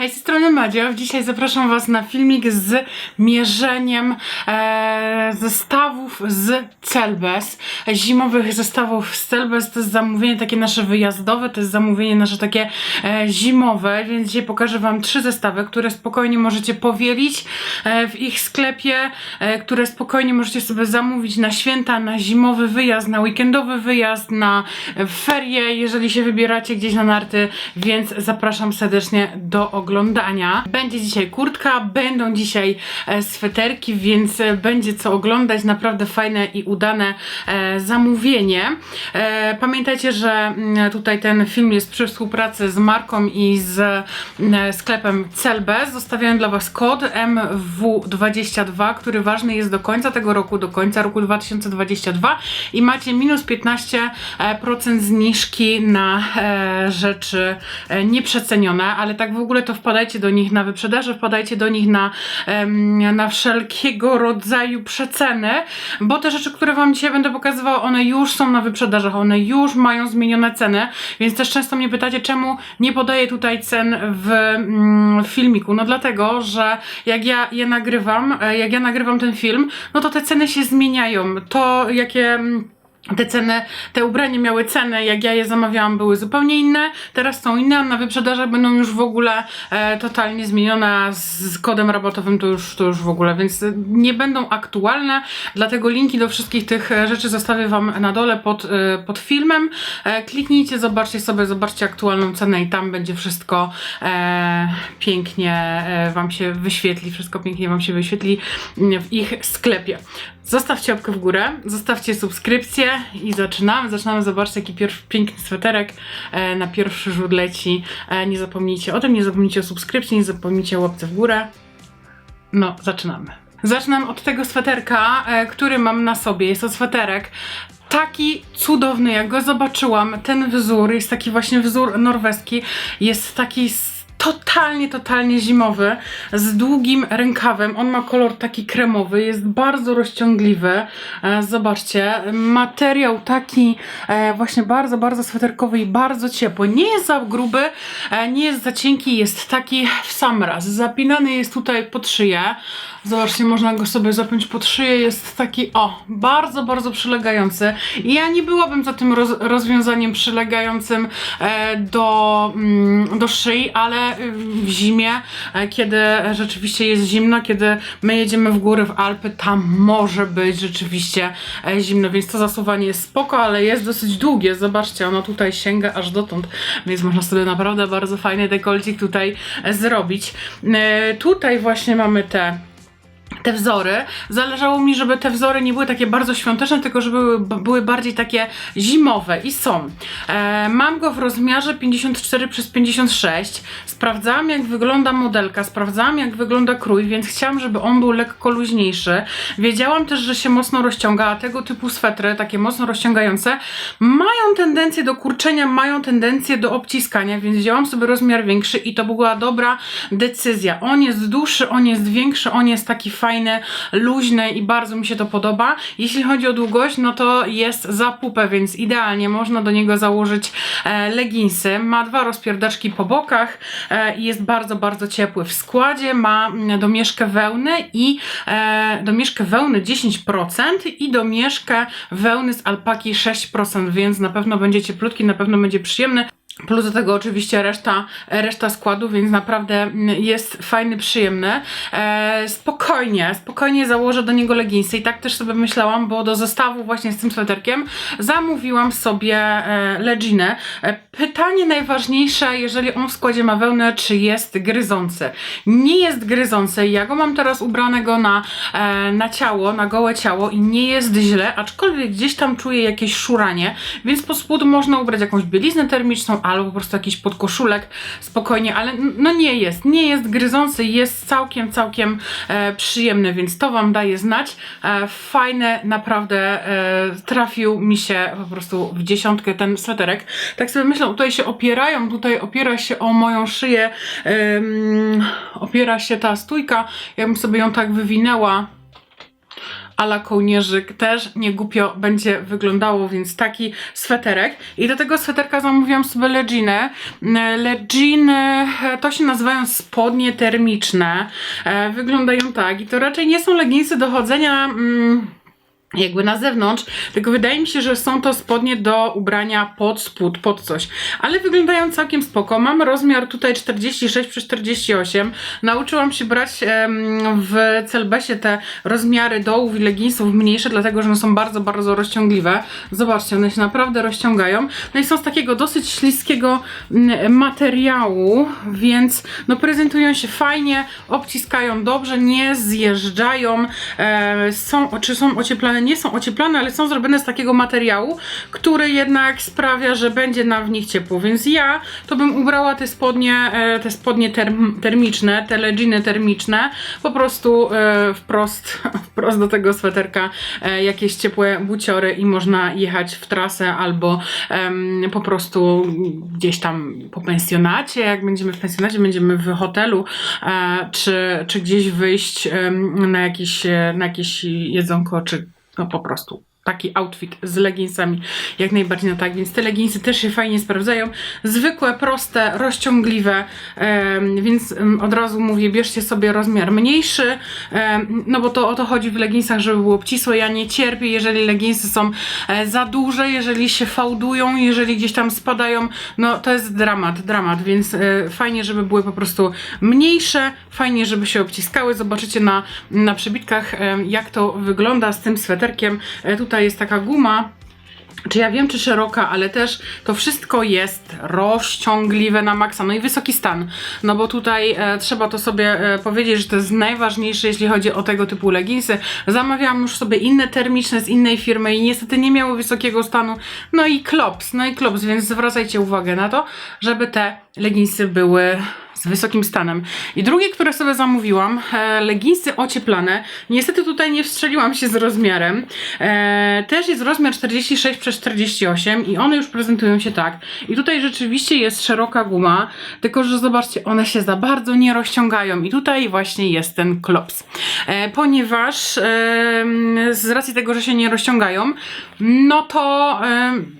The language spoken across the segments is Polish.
Hej, z strony Madzia. Dzisiaj zapraszam Was na filmik z mierzeniem e, zestawów z Celbes. Zimowych zestawów z Celbes. To jest zamówienie takie nasze wyjazdowe, to jest zamówienie nasze takie e, zimowe, więc dzisiaj pokażę Wam trzy zestawy, które spokojnie możecie powielić e, w ich sklepie, e, które spokojnie możecie sobie zamówić na święta, na zimowy wyjazd, na weekendowy wyjazd, na ferie, jeżeli się wybieracie gdzieś na narty, więc zapraszam serdecznie do oglądania. Będzie dzisiaj kurtka, będą dzisiaj e, sweterki, więc e, będzie co oglądać. Naprawdę fajne i udane e, zamówienie. Pamiętajcie, że mm, tutaj ten film jest przy współpracy z marką i z mm, sklepem Celbes. Zostawiam dla Was kod MW22, który ważny jest do końca tego roku, do końca roku 2022 i macie minus 15% zniżki na rzeczy nieprzecenione, ale tak w ogóle to wpadajcie do nich na wyprzedaży, wpadajcie do nich na, na wszelkiego rodzaju przeceny, bo te rzeczy, które Wam dzisiaj będę pokazywała, one już są na wyprzedażach, one już mają zmienione ceny, więc też często mnie pytacie, czemu nie podaję tutaj cen w mm, filmiku. No dlatego, że jak ja je nagrywam, e, jak ja nagrywam ten film, no to te ceny się zmieniają. To jakie... te ceny, te ubrania miały cenę, jak ja je zamawiałam, były zupełnie inne, teraz są inne, a na wyprzedażach będą już w ogóle e, totalnie zmienione, z kodem rabatowym to już, to już w ogóle, więc e, nie będą aktualne, dlatego linki do wszystkich tych e, rzeczy zostawię Wam na dole pod, e, pod filmem. E, kliknijcie, zobaczcie sobie, zobaczcie aktualną cenę i tam będzie wszystko e, pięknie e, Wam się wyświetli, wszystko pięknie Wam się wyświetli mm, w ich sklepie. Zostawcie łapkę w górę, zostawcie subskrypcję i zaczynamy. Zaczynamy, zobaczcie jaki pierwszy piękny sweterek e, na pierwszy rzut leci. E, nie zapomnijcie o tym, nie zapomnijcie o subskrypcji, nie zapomnijcie o łapce w górę. No, zaczynamy. Zaczynam od tego sweterka, e, który mam na sobie. Jest to sweterek taki cudowny, jak go zobaczyłam. Ten wzór jest taki właśnie wzór norweski. Jest taki totalnie, totalnie zimowy, z długim rękawem. On ma kolor taki kremowy, jest bardzo rozciągliwy. E, zobaczcie, materiał taki e, właśnie bardzo, bardzo sweterkowy i bardzo ciepły. Nie jest za gruby, e, nie jest za cienki, jest taki w sam raz. Zapinany jest tutaj pod szyję. Zobaczcie, można go sobie zapiąć pod szyję. Jest taki, o, bardzo, bardzo przylegający. I ja nie byłabym za tym roz, rozwiązaniem przylegającym e, do, mm, do szyi, ale y, w zimie, e, kiedy rzeczywiście jest zimno, kiedy my jedziemy w góry, w Alpy, tam może być rzeczywiście e, zimno, więc to zasuwanie jest spoko, ale jest dosyć długie. Zobaczcie, ono tutaj sięga aż dotąd, więc można sobie naprawdę bardzo fajny dekolcik tutaj e, zrobić. E, tutaj właśnie mamy te te wzory. Zależało mi, żeby te wzory nie były takie bardzo świąteczne, tylko żeby były, były bardziej takie zimowe i są. E, mam go w rozmiarze 54 przez 56. Sprawdzałam jak wygląda modelka, sprawdzałam jak wygląda krój, więc chciałam, żeby on był lekko luźniejszy. Wiedziałam też, że się mocno rozciąga, a tego typu swetry, takie mocno rozciągające, mają tendencję do kurczenia, mają tendencję do obciskania, więc wzięłam sobie rozmiar większy i to była dobra decyzja. On jest dłuższy, on jest większy, on jest taki fajny, luźny i bardzo mi się to podoba. Jeśli chodzi o długość, no to jest za pupę, więc idealnie można do niego założyć e, leginsy. Ma dwa rozpierdaczki po bokach e, i jest bardzo, bardzo ciepły. W składzie ma mm, domieszkę wełny i e, domieszkę wełny 10% i domieszkę wełny z alpaki 6%, więc na pewno będzie cieplutki, na pewno będzie przyjemny. Plus do tego oczywiście reszta, reszta składu, więc naprawdę jest fajny, przyjemny. E, spokojnie, spokojnie założę do niego leginsy i tak też sobie myślałam, bo do zestawu właśnie z tym sweterkiem zamówiłam sobie e. E, pytanie najważniejsze, jeżeli on w składzie ma wełnę, czy jest gryzący. Nie jest gryzący, ja go mam teraz ubranego na, e, na ciało, na gołe ciało i nie jest źle, aczkolwiek gdzieś tam czuję jakieś szuranie, więc po spód można ubrać jakąś bieliznę termiczną albo po prostu jakiś podkoszulek spokojnie, ale no nie jest, nie jest gryzący, jest całkiem, całkiem e, przyjemny, więc to Wam daje znać. E, fajne, naprawdę e, trafił mi się po prostu w dziesiątkę ten sweterek. Tak sobie myślę, tutaj się opierają, tutaj opiera się o moją szyję, em, opiera się ta stójka, ja bym sobie ją tak wywinęła, ala kołnierzyk też nie głupio będzie wyglądało, więc taki sweterek. I do tego sweterka zamówiłam sobie leginy. Leginy e, to się nazywają spodnie termiczne. E, Wyglądają tak i to raczej nie są leginsy do chodzenia... Mm, jakby na zewnątrz, tylko wydaje mi się, że są to spodnie do ubrania pod spód, pod coś. Ale wyglądają całkiem spoko. Mam rozmiar tutaj 46 przez 48. Nauczyłam się brać w Celbesie te rozmiary dołów i leginsów mniejsze, dlatego że one są bardzo, bardzo rozciągliwe. Zobaczcie, one się naprawdę rozciągają. No i są z takiego dosyć śliskiego mm, materiału, więc no prezentują się fajnie, obciskają dobrze, nie zjeżdżają, e, są, czy są ocieplane, nie są ocieplane, ale są zrobione z takiego materiału, który jednak sprawia, że będzie nam w nich ciepło, więc ja to bym ubrała te spodnie, e, te spodnie term, termiczne, te leginy termiczne, po prostu e, wprost, wprost do tego sweterka e, jakieś ciepłe buciory i można jechać w trasę albo po prostu gdzieś tam po pensjonacie, jak będziemy w pensjonacie, będziemy w hotelu, czy, czy gdzieś wyjść na jakieś, na jakieś jedzonko, czy po prostu taki outfit z leginsami, jak najbardziej na tak, więc te leginsy też się fajnie sprawdzają. Zwykłe, proste, rozciągliwe, więc od razu mówię, bierzcie sobie rozmiar mniejszy, no bo to o to chodzi w leginsach, żeby było obcisłe. Ja nie cierpię, jeżeli leginsy są e, za duże, jeżeli się fałdują, jeżeli gdzieś tam spadają, no to jest dramat, dramat, więc e, fajnie, żeby były po prostu mniejsze, fajnie, żeby się obciskały. Zobaczycie na, na przebitkach, jak to wygląda z tym sweterkiem. E, Tutaj jest taka guma, czy ja wiem, czy szeroka, ale też to wszystko jest rozciągliwe na maksa. No i wysoki stan. No bo tutaj e, trzeba to sobie e, powiedzieć, że to jest najważniejsze, jeśli chodzi o tego typu leginsy. Zamawiałam już sobie inne termiczne z innej firmy i niestety nie miały wysokiego stanu. No i klops, no i klops, więc zwracajcie uwagę na to, żeby te leginsy były z wysokim stanem. I drugie, które sobie zamówiłam, e, leginsy ocieplane. Niestety tutaj nie wstrzeliłam się z rozmiarem. E, też jest rozmiar 46 przez 48 i one już prezentują się tak. I tutaj rzeczywiście jest szeroka guma, tylko że zobaczcie, one się za bardzo nie rozciągają i tutaj właśnie jest ten klops. E, ponieważ e, z racji tego, że się nie rozciągają, no to e,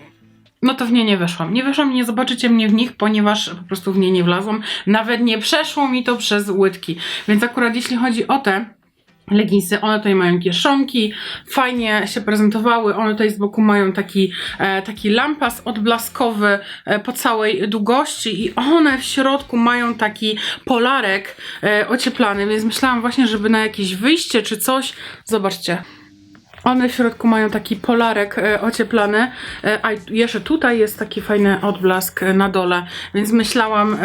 no to w nie nie weszłam. Nie weszłam nie zobaczycie mnie w nich, ponieważ po prostu w nie nie wlazłam. Nawet nie przeszło mi to przez łydki. Więc akurat jeśli chodzi o te leginsy, one tutaj mają kieszonki, fajnie się prezentowały, one tutaj z boku mają taki, e, taki lampas odblaskowy e, po całej długości i one w środku mają taki polarek e, ocieplany, więc myślałam właśnie, żeby na jakieś wyjście czy coś, zobaczcie, one w środku mają taki polarek e, ocieplany, e, a jeszcze tutaj jest taki fajny odblask e, na dole, więc myślałam,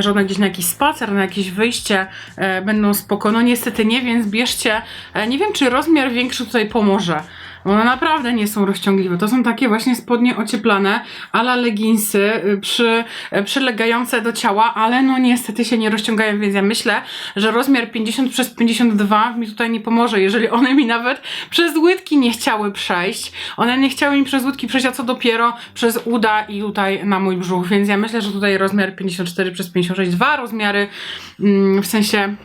że one gdzieś na jakiś spacer, na jakieś wyjście będą spoko. No niestety nie, więc bierzcie, nie wiem czy rozmiar większy tutaj pomoże. One naprawdę nie są rozciągliwe. To są takie właśnie spodnie ocieplane, ala leginsy y, przy, y, przylegające do ciała, ale no niestety się nie rozciągają, więc ja myślę, że rozmiar 50 przez 52 mi tutaj nie pomoże, jeżeli one mi nawet przez łydki nie chciały przejść. One nie chciały mi przez łydki przejść, a co dopiero przez uda i tutaj na mój brzuch, więc ja myślę, że tutaj rozmiar 54 przez 56, dwa rozmiary, mm, w sensie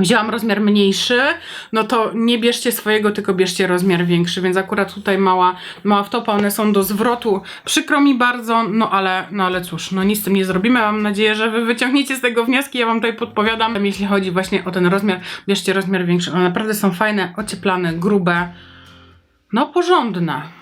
wzięłam rozmiar mniejszy, no to nie bierzcie swojego, tylko bierzcie rozmiar większy, więc akurat tutaj mała, mała wtopa, one są do zwrotu. Przykro mi bardzo, no ale, no ale cóż, no nic z tym nie zrobimy. Mam nadzieję, że wy wyciągniecie z tego wnioski, ja wam tutaj podpowiadam. Jeśli chodzi właśnie o ten rozmiar, bierzcie rozmiar większy. One naprawdę są fajne, ocieplane, grube, no porządne.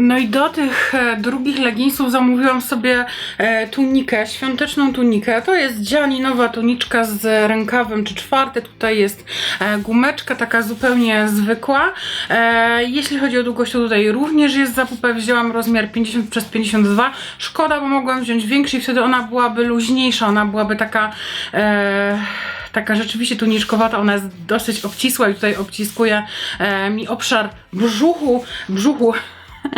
No i do tych e, drugich leginsów zamówiłam sobie e, tunikę, świąteczną tunikę. To jest dzianinowa tuniczka z rękawem czy czwarte. Tutaj jest e, gumeczka taka zupełnie zwykła. Jeśli chodzi o długość, to tutaj również jest zapupę. Wzięłam rozmiar 50 przez 52. Szkoda, bo mogłam wziąć większy i wtedy ona byłaby luźniejsza. Ona byłaby taka... Taka rzeczywiście tuniczkowata, ona jest dosyć obcisła i tutaj obciskuje mi obszar brzuchu, brzuchu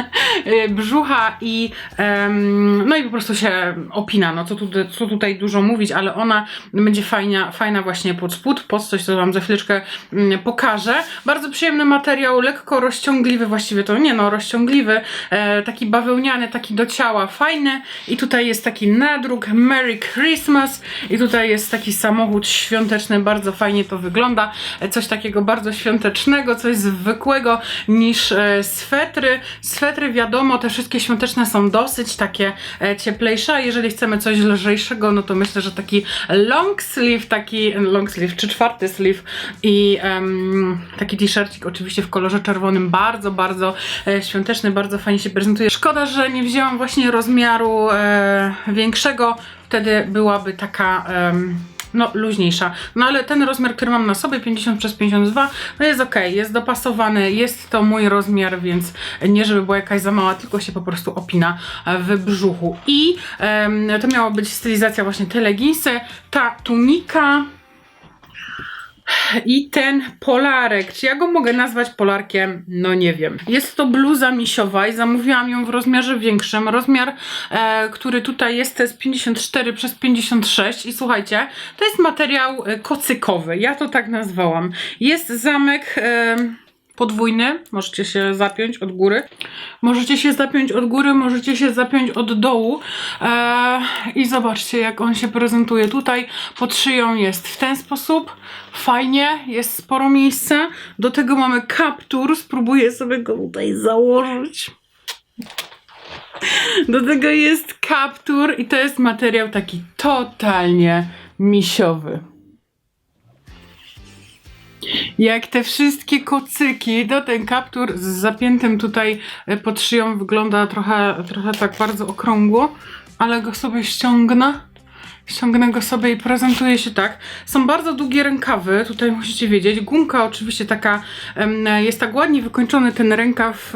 brzucha i em, no i po prostu się opina, no co, tu, co tutaj dużo mówić, ale ona będzie fajna, fajna właśnie pod spód, pod coś, co wam za chwileczkę mm, pokażę. Bardzo przyjemny materiał, lekko rozciągliwy, właściwie to nie no, rozciągliwy, e, taki bawełniany, taki do ciała, fajny i tutaj jest taki nadruk Merry Christmas i tutaj jest taki samochód świąteczny, bardzo fajnie to wygląda, e, coś takiego bardzo świątecznego, coś zwykłego niż e, swetry. Swetry wiadomo, te wszystkie świąteczne są dosyć takie e, cieplejsze, a jeżeli chcemy coś lżejszego, no to myślę, że taki long sleeve, taki long sleeve czy czwarty sleeve i taki t-shircik oczywiście w kolorze czerwonym, bardzo, bardzo e, świąteczny, bardzo fajnie się prezentuje. Szkoda, że nie wzięłam właśnie rozmiaru e, większego, wtedy byłaby taka no, luźniejsza. No ale ten rozmiar, który mam na sobie, 50 przez 52, no jest ok, jest dopasowany, jest to mój rozmiar, więc nie żeby była jakaś za mała, tylko się po prostu opina w brzuchu. I em, to miała być stylizacja właśnie te leginsy, ta tunika i ten polarek. Czy ja go mogę nazwać polarkiem? No nie wiem. Jest to bluza misiowa i zamówiłam ją w rozmiarze większym. Rozmiar, e, który tutaj jest, to jest 54 przez 56 i słuchajcie, to jest materiał e, kocykowy. Ja to tak nazwałam. Jest zamek... E, podwójny, możecie się zapiąć od góry. Możecie się zapiąć od góry, możecie się zapiąć od dołu eee, i zobaczcie jak on się prezentuje. Tutaj pod szyją jest w ten sposób, fajnie, jest sporo miejsca. Do tego mamy kaptur, spróbuję sobie go tutaj założyć. Do tego jest kaptur i to jest materiał taki totalnie misiowy. Jak te wszystkie kocyki, to ten kaptur z zapiętym tutaj e, pod szyją wygląda trochę, trochę tak bardzo okrągło, ale go sobie ściągnę. Ściągnę go sobie i prezentuje się tak. Są bardzo długie rękawy, tutaj musicie wiedzieć. Gumka oczywiście taka, jest tak ładnie wykończony ten rękaw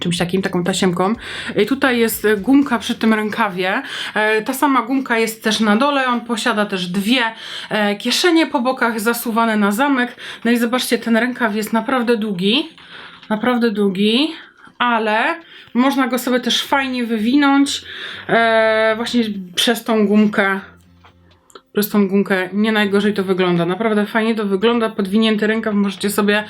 czymś takim, taką tasiemką. I tutaj jest gumka przy tym rękawie. E, Ta sama gumka jest też na dole. On posiada też dwie e, kieszenie po bokach zasuwane na zamek. No i zobaczcie, ten rękaw jest naprawdę długi. Naprawdę długi. Ale można go sobie też fajnie wywinąć e, właśnie przez tą gumkę przez tą gumkę nie najgorzej to wygląda. Naprawdę fajnie to wygląda. Podwinięty rękaw możecie sobie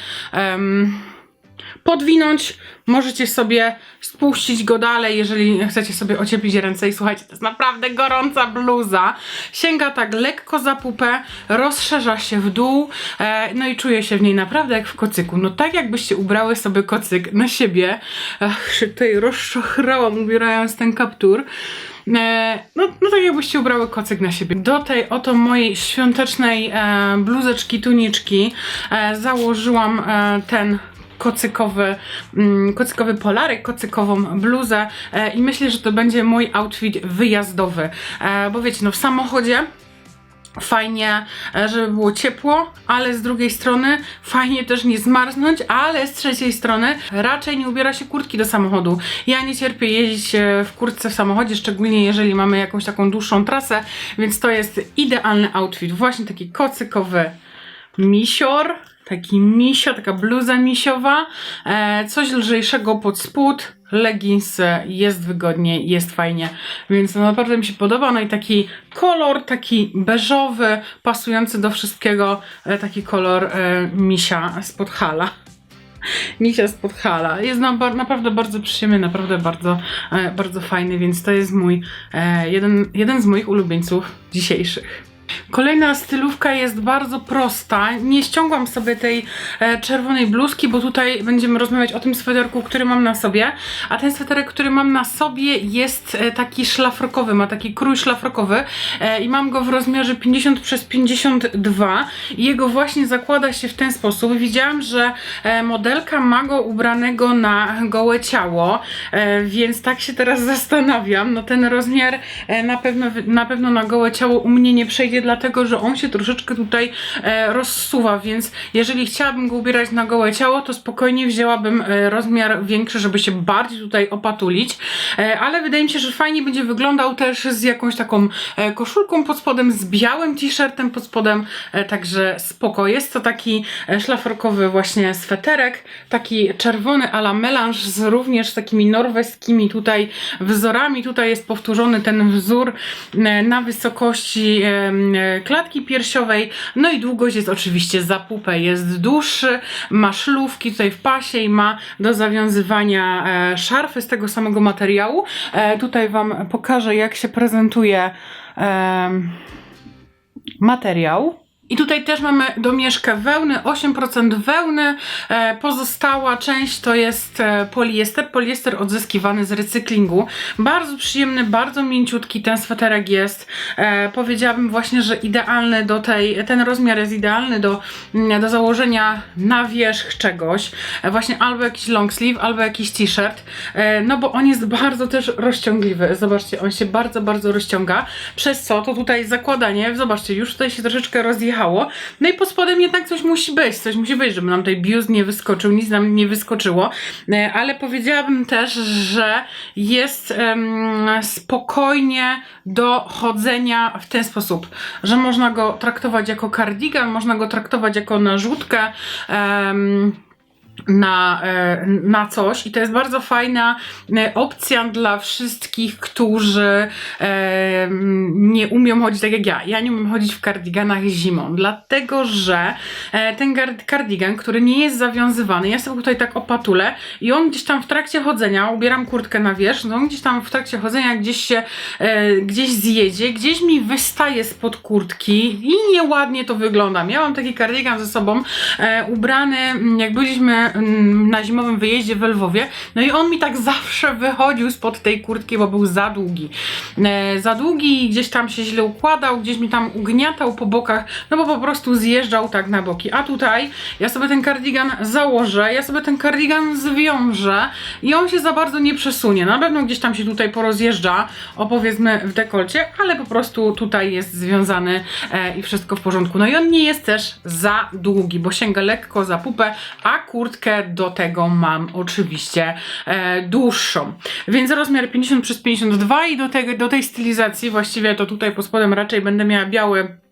podwinąć, możecie sobie spuścić go dalej, jeżeli chcecie sobie ocieplić ręce i słuchajcie, to jest naprawdę gorąca bluza. Sięga tak lekko za pupę, rozszerza się w dół, e, no i czuje się w niej naprawdę jak w kocyku. No tak jakbyście ubrały sobie kocyk na siebie. Ach, się tutaj rozczochrałam ubierając ten kaptur. E, no, no tak jakbyście ubrały kocyk na siebie. Do tej oto mojej świątecznej e, bluzeczki, tuniczki e, założyłam e, ten kocykowy, mm, kocykowy polarek, kocykową bluzę e, i myślę, że to będzie mój outfit wyjazdowy, e, bo wiecie, no w samochodzie fajnie, e, żeby było ciepło, ale z drugiej strony fajnie też nie zmarznąć, ale z trzeciej strony raczej nie ubiera się kurtki do samochodu. Ja nie cierpię jeździć w kurtce w samochodzie, szczególnie jeżeli mamy jakąś taką dłuższą trasę, więc to jest idealny outfit, właśnie taki kocykowy misior, taki misio, taka bluza misiowa, e, coś lżejszego pod spód, leginsy, jest wygodnie, jest fajnie, więc no naprawdę mi się podoba, no i taki kolor, taki beżowy, pasujący do wszystkiego, e, taki kolor e, misia spod hala. Misia hala. Jest na, naprawdę bardzo przyjemny, naprawdę bardzo, e, bardzo fajny, więc to jest mój, e, jeden, jeden z moich ulubieńców dzisiejszych. Kolejna stylówka jest bardzo prosta. Nie ściągłam sobie tej e, czerwonej bluzki, bo tutaj będziemy rozmawiać o tym sweterku, który mam na sobie. A ten sweterek, który mam na sobie jest e, taki szlafrokowy, ma taki krój szlafrokowy e, i mam go w rozmiarze 50 przez 52 i jego właśnie zakłada się w ten sposób. Widziałam, że e, modelka ma go ubranego na gołe ciało, e, więc tak się teraz zastanawiam. No ten rozmiar e, na pewno, na pewno na gołe ciało u mnie nie przejdzie dlatego, że on się troszeczkę tutaj e, rozsuwa, więc jeżeli chciałabym go ubierać na gołe ciało, to spokojnie wzięłabym e, rozmiar większy, żeby się bardziej tutaj opatulić, e, ale wydaje mi się, że fajnie będzie wyglądał też z jakąś taką e, koszulką pod spodem, z białym t-shirtem pod spodem, e, także spoko. Jest to taki e, szlafrokowy właśnie sweterek, taki czerwony a la melange z również takimi norweskimi tutaj wzorami. Tutaj jest powtórzony ten wzór e, na wysokości e, klatki piersiowej. No i długość jest oczywiście za pupę. Jest dłuższy, ma szlówki tutaj w pasie i ma do zawiązywania e, szarfy z tego samego materiału. E, tutaj Wam pokażę jak się prezentuje materiał. I tutaj też mamy domieszkę wełny, 8% wełny, e, pozostała część to jest e, poliester, poliester odzyskiwany z recyklingu. Bardzo przyjemny, bardzo mięciutki ten sweterek jest. E, powiedziałabym właśnie, że idealny do tej, ten rozmiar jest idealny do, mm, do założenia na wierzch czegoś. Właśnie albo jakiś long sleeve, albo jakiś t-shirt, no bo on jest bardzo też rozciągliwy. Zobaczcie, on się bardzo, bardzo rozciąga, przez co to tutaj zakładanie, zobaczcie, już tutaj się troszeczkę rozjechało. No i pod spodem jednak coś musi być, coś musi być, żeby nam tutaj biust nie wyskoczył, nic nam nie wyskoczyło. E, Ale powiedziałabym też, że jest em, spokojnie do chodzenia w ten sposób, że można go traktować jako kardigan, można go traktować jako narzutkę. em, na, e, na coś i to jest bardzo fajna e, opcja dla wszystkich, którzy e, nie umią chodzić tak jak ja. Ja nie umiem chodzić w kardiganach zimą, dlatego że ten kardigan, który nie jest zawiązywany, ja sobie tutaj tak opatulę i on gdzieś tam w trakcie chodzenia, ubieram kurtkę na wierzch, no on gdzieś tam w trakcie chodzenia gdzieś się, gdzieś zjedzie, gdzieś mi wystaje spod kurtki i nieładnie to wygląda. Miałam taki kardigan ze sobą ubrany, jak byliśmy mm, na zimowym wyjeździe w Lwowie, no i on mi tak zawsze wychodził spod tej kurtki, bo był za długi. E, za długi, gdzieś tam się źle układał, gdzieś mi tam ugniatał po bokach, no bo po prostu zjeżdżał tak na boki. A tutaj ja sobie ten kardigan założę, ja sobie ten kardigan zwiążę i on się za bardzo nie przesunie. Na pewno gdzieś tam się tutaj porozjeżdża, o powiedzmy w dekolcie, ale po prostu tutaj jest związany e, i wszystko w porządku. No i on nie jest też za długi, bo sięga lekko za pupę, a kurtkę do tego mam oczywiście e, dłuższą. Więc rozmiar 50 przez 52 i do, tego, do tej stylizacji właściwie to tutaj pod spodem raczej będę miała biały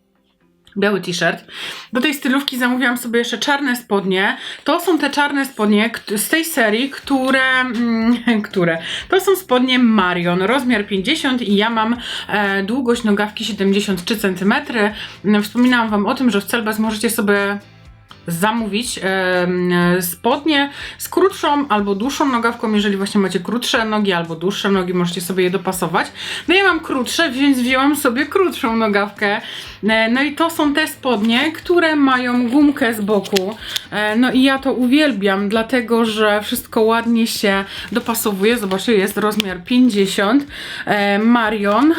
biały t-shirt. Do tej stylówki zamówiłam sobie jeszcze czarne spodnie. To są te czarne spodnie z tej serii, które, mm, które, to są spodnie Marion, rozmiar 50 i ja mam e, długość nogawki 73 cm. Wspominałam Wam o tym, że w Celbas możecie sobie zamówić em, spodnie z krótszą albo dłuższą nogawką, jeżeli właśnie macie krótsze nogi albo dłuższe nogi, możecie sobie je dopasować. No ja mam krótsze, więc wzięłam sobie krótszą nogawkę. E, No i to są te spodnie, które mają gumkę z boku. E, No i ja to uwielbiam, dlatego że wszystko ładnie się dopasowuje. Zobaczcie, jest rozmiar 50. E, Marion.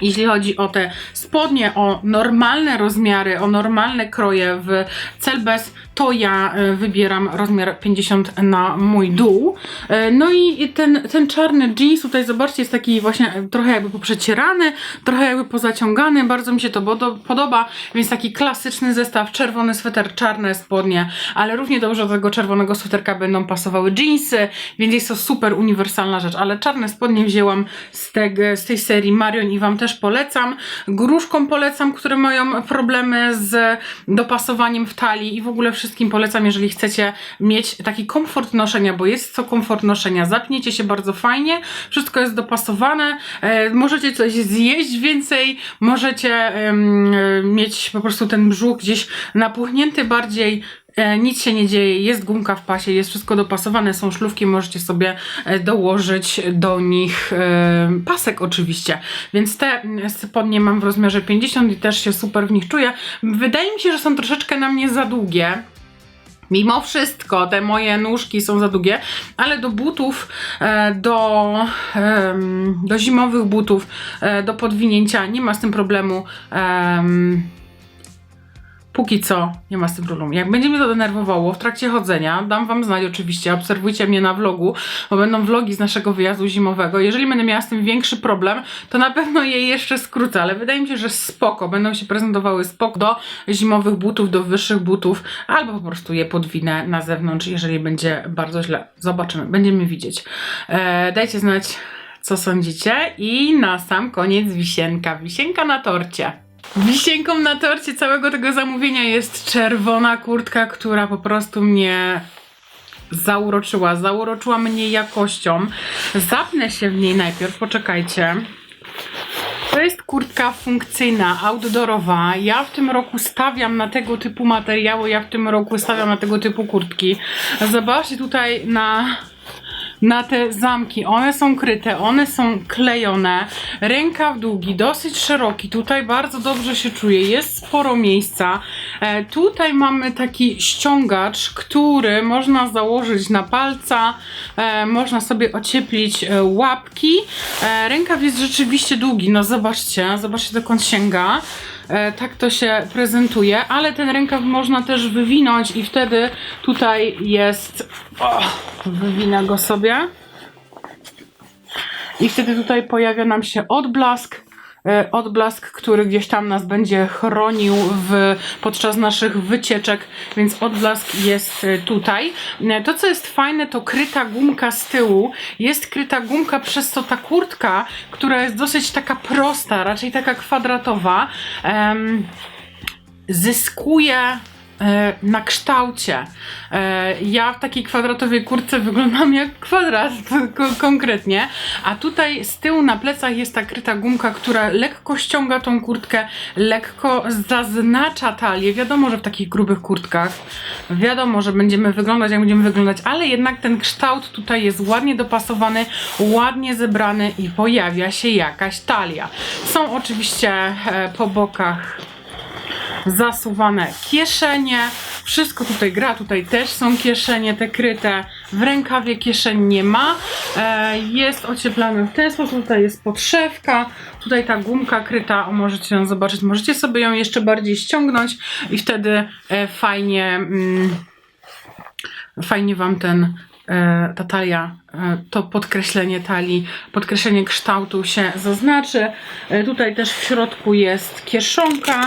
Jeśli chodzi o te spodnie, o normalne rozmiary, o normalne kroje w Celbes, to ja e, wybieram rozmiar 50 na mój dół. E, No i ten, ten czarny jeans tutaj, zobaczcie, jest taki właśnie e, trochę jakby poprzecierany, trochę jakby pozaciągany, bardzo mi się to podoba, więc taki klasyczny zestaw, czerwony sweter, czarne spodnie, ale równie dobrze do tego czerwonego sweterka będą pasowały jeansy, więc jest to super uniwersalna rzecz, ale czarne spodnie wzięłam z, tego, z tej serii Marion i Wam też polecam. Gruszkom polecam, które mają problemy z dopasowaniem w talii i w ogóle wszystkim polecam, jeżeli chcecie mieć taki komfort noszenia, bo jest to komfort noszenia. Zapniecie się bardzo fajnie, wszystko jest dopasowane, e, możecie coś zjeść więcej, możecie e, mieć po prostu ten brzuch gdzieś napuchnięty bardziej, nic się nie dzieje, jest gumka w pasie, jest wszystko dopasowane, są szlówki, możecie sobie e, dołożyć do nich e, pasek oczywiście. Więc te mm, spodnie mam w rozmiarze 50 i też się super w nich czuję. Wydaje mi się, że są troszeczkę na mnie za długie. Mimo wszystko te moje nóżki są za długie, ale do butów, e, do, do zimowych butów, e, do podwinięcia nie ma z tym problemu. Póki co nie ma z tym problemu. Jak będzie mnie to denerwowało w trakcie chodzenia, dam wam znać oczywiście, obserwujcie mnie na vlogu, bo będą vlogi z naszego wyjazdu zimowego. Jeżeli będę miała z tym większy problem, to na pewno je jeszcze skrócę, ale wydaje mi się, że spoko. Będą się prezentowały spoko do zimowych butów, do wyższych butów, albo po prostu je podwinę na zewnątrz, jeżeli będzie bardzo źle. Zobaczymy, będziemy widzieć. E, dajcie znać, co sądzicie. I na sam koniec wisienka. Wisienka na torcie. Wisienką na torcie całego tego zamówienia jest czerwona kurtka, która po prostu mnie zauroczyła. Zauroczyła mnie jakością. Zapnę się w niej najpierw, poczekajcie. To jest kurtka funkcyjna, outdoorowa. Ja w tym roku stawiam na tego typu materiały, ja w tym roku stawiam na tego typu kurtki. Zobaczcie tutaj na na te zamki. One są kryte, one są klejone. Rękaw długi, dosyć szeroki. Tutaj bardzo dobrze się czuję. Jest sporo miejsca. E, tutaj mamy taki ściągacz, który można założyć na palca. E, można sobie ocieplić e, łapki. E, rękaw jest rzeczywiście długi. No zobaczcie, zobaczcie dokąd sięga. E, tak to się prezentuje, ale ten rękaw można też wywinąć i wtedy tutaj jest. O, wywinę go sobie. I wtedy tutaj pojawia nam się odblask. E, Odblask, który gdzieś tam nas będzie chronił w, podczas naszych wycieczek, więc odblask jest e, tutaj. E, To, co jest fajne, to kryta gumka z tyłu. Jest kryta gumka, przez co ta kurtka, która jest dosyć taka prosta, raczej taka kwadratowa, em, zyskuje na kształcie. E, Ja w takiej kwadratowej kurtce wyglądam jak kwadrat ko- konkretnie, a tutaj z tyłu na plecach jest ta kryta gumka, która lekko ściąga tą kurtkę, lekko zaznacza talię. Wiadomo, że w takich grubych kurtkach wiadomo, że będziemy wyglądać jak będziemy wyglądać, ale jednak ten kształt tutaj jest ładnie dopasowany, ładnie zebrany i pojawia się jakaś talia. Są oczywiście e, po bokach zasuwane kieszenie. Wszystko tutaj gra, tutaj też są kieszenie te kryte. W rękawie kieszeń nie ma. E, jest ocieplane w ten sposób, tutaj jest podszewka. Tutaj ta gumka kryta, o, możecie ją zobaczyć, możecie sobie ją jeszcze bardziej ściągnąć i wtedy e, fajnie, mm, fajnie Wam ten e, ta talia, to podkreślenie talii, podkreślenie kształtu się zaznaczy. Tutaj też w środku jest kieszonka,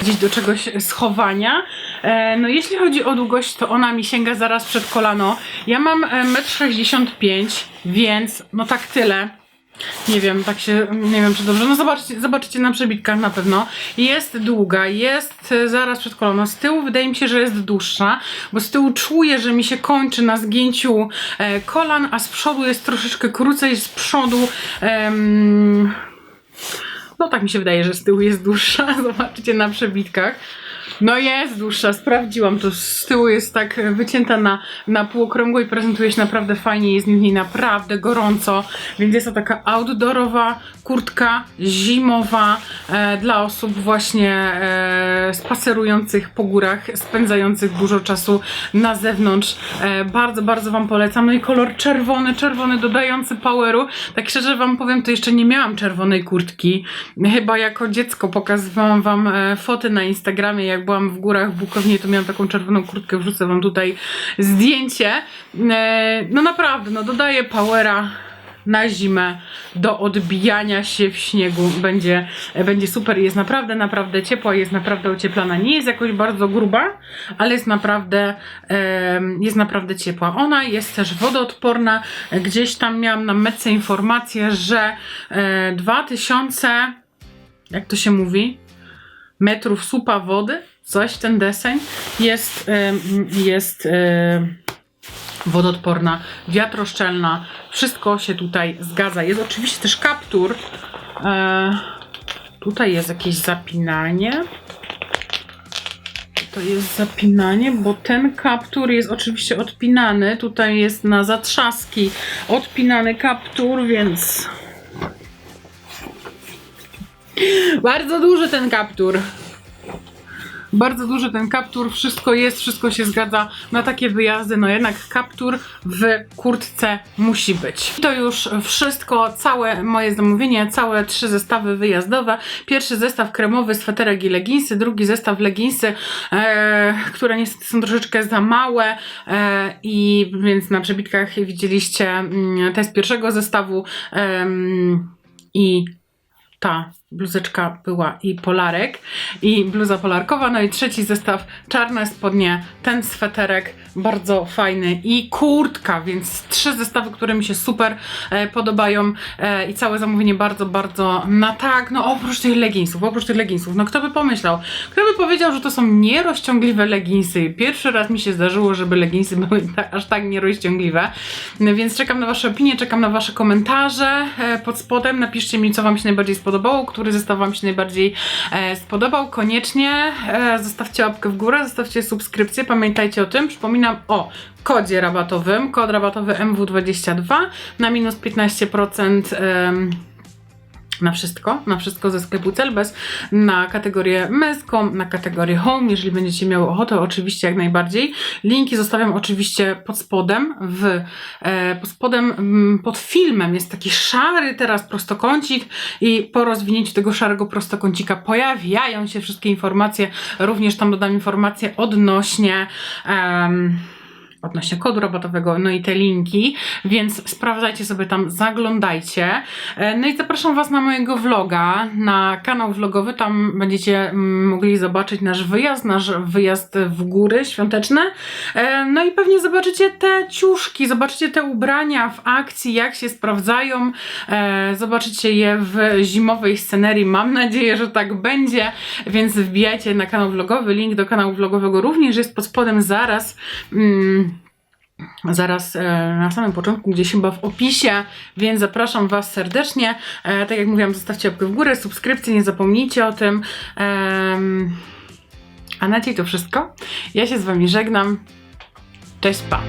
gdzieś do czegoś schowania. E, no jeśli chodzi o długość, to ona mi sięga zaraz przed kolano. Ja mam e, 1,65 m, więc no tak tyle. Nie wiem, tak się, nie wiem czy dobrze, no zobaczcie, zobaczycie na przebitkach na pewno. Jest długa, jest e, zaraz przed kolano. Z tyłu wydaje mi się, że jest dłuższa, bo z tyłu czuję, że mi się kończy na zgięciu e, kolan, a z przodu jest troszeczkę krócej, z przodu... em, no tak mi się wydaje, że z tyłu jest dłuższa. Zobaczycie na przebitkach. No jest dłuższa, sprawdziłam to. Z tyłu jest tak wycięta na, na półokrągło i prezentuje się naprawdę fajnie. Jest w niej naprawdę gorąco, więc jest to taka outdoorowa kurtka zimowa e, dla osób właśnie e, spacerujących po górach, spędzających dużo czasu na zewnątrz. E, bardzo, bardzo Wam polecam. No i kolor czerwony, czerwony dodający poweru. Tak szczerze Wam powiem, to jeszcze nie miałam czerwonej kurtki. Chyba jako dziecko pokazywałam Wam e, foty na Instagramie, jak byłam w górach w Bukownie, to miałam taką czerwoną kurtkę, wrzucę Wam tutaj zdjęcie. E, no naprawdę, no dodaje powera na zimę do odbijania się w śniegu. Będzie, będzie super. Jest naprawdę, naprawdę ciepła, jest naprawdę ocieplana. Nie jest jakoś bardzo gruba, ale jest naprawdę, jest naprawdę ciepła. Ona jest też wodoodporna. Gdzieś tam miałam na metce informację, że e, 2000, jak to się mówi? Metrów supa wody, coś ten deseń jest, jest wodoodporna, wiatroszczelna, wszystko się tutaj zgadza. Jest oczywiście też kaptur. E, tutaj jest jakieś zapinanie. To jest zapinanie, bo ten kaptur jest oczywiście odpinany. Tutaj jest na zatrzaski odpinany kaptur, więc bardzo duży ten kaptur. Bardzo duży ten kaptur, wszystko jest, wszystko się zgadza na takie wyjazdy, no jednak kaptur w kurtce musi być. To już wszystko, całe moje zamówienie, całe trzy zestawy wyjazdowe. Pierwszy zestaw kremowy, sweterek i leginsy, drugi zestaw leginsy, e, które niestety są troszeczkę za małe e, i więc na przebitkach widzieliście mm, te z pierwszego zestawu em, i ta bluzeczka była i polarek, i bluza polarkowa, no i trzeci zestaw, czarne spodnie, ten sweterek, bardzo fajny i kurtka, więc trzy zestawy, które mi się super e, podobają e, i całe zamówienie bardzo, bardzo na tak, no oprócz tych leginsów, oprócz tych leginsów, no kto by pomyślał, kto by powiedział, że to są nierozciągliwe leginsy, pierwszy raz mi się zdarzyło, żeby leginsy były tak, aż tak nierozciągliwe, no więc czekam na wasze opinie, czekam na wasze komentarze e, pod spodem, napiszcie mi, co wam się najbardziej spodobało, który zestaw wam się najbardziej e, spodobał, koniecznie e, zostawcie łapkę w górę, zostawcie subskrypcję, pamiętajcie o tym, przypominam o kodzie rabatowym, kod rabatowy MW22 na minus 15% em, na wszystko, na wszystko ze sklepu Celbes, na kategorię męską, na kategorię home, jeżeli będziecie miały ochotę, oczywiście jak najbardziej. Linki zostawiam oczywiście pod spodem, w, e, pod spodem, mm, pod filmem. Jest taki szary teraz prostokącik i po rozwinięciu tego szarego prostokącika pojawiają się wszystkie informacje, również tam dodam informacje odnośnie odnośnie kodu rabatowego, no i te linki, więc sprawdzajcie sobie tam, zaglądajcie. E, No i zapraszam Was na mojego vloga, na kanał vlogowy, tam będziecie mm, mogli zobaczyć nasz wyjazd, nasz wyjazd w góry świąteczne. E, No i pewnie zobaczycie te ciuszki, zobaczycie te ubrania w akcji, jak się sprawdzają, E, zobaczycie je w zimowej scenerii, mam nadzieję, że tak będzie, więc wbijajcie na kanał vlogowy, link do kanału vlogowego również jest pod spodem zaraz. Mm, zaraz e, na samym początku, gdzieś chyba w opisie, więc zapraszam Was serdecznie. E, tak jak mówiłam, zostawcie łapkę w górę, subskrypcję, nie zapomnijcie o tym. A na dzisiaj to wszystko. Ja się z Wami żegnam. Cześć, pa!